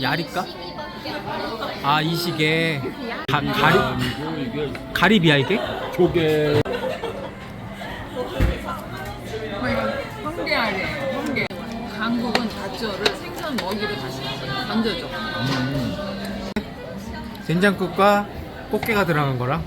야리까? 아 이 시계 가, 가리 가리비야 이게? 조개. 황게. 한국은 가짜를 생선 먹이로 다시 던져줘. 된장국과 꽃게가 들어간 거랑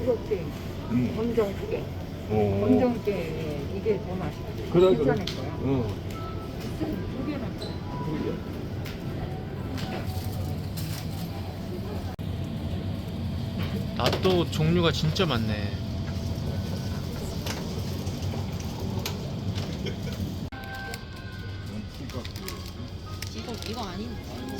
그렇게 음. 검정깨. 어. 검정깨 이게 더 맛있어. 그래 괜찮을 그래 거야. 어. 두 개는 나또 종류가 진짜 많네 이거 이거 아닌데.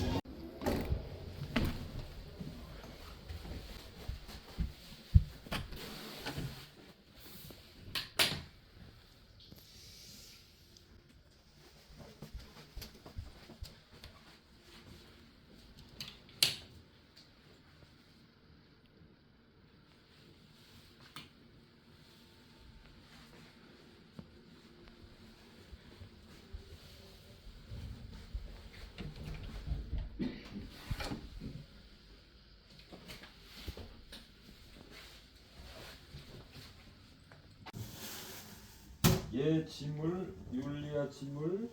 얘 지물 율리아 지물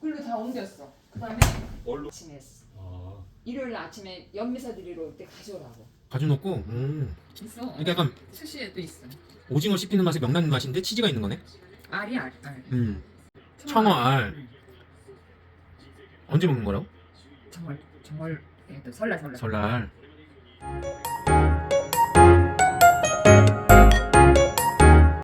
글로 다 옮겼어. 그다음에 얼로 아침에 했어. 아 일요일 아침에 연미사 드리러 올때 가져오라고. 가져놓고 음. 있어. 이게 약간 스시에도 있어. 오징어 씹히는 맛에 명란 맛인데 치즈가 있는 거네 알이 알. 알. 음. 청어알 언제 먹는 거라고? 정말 정말 예, 또 설날 설날. 설날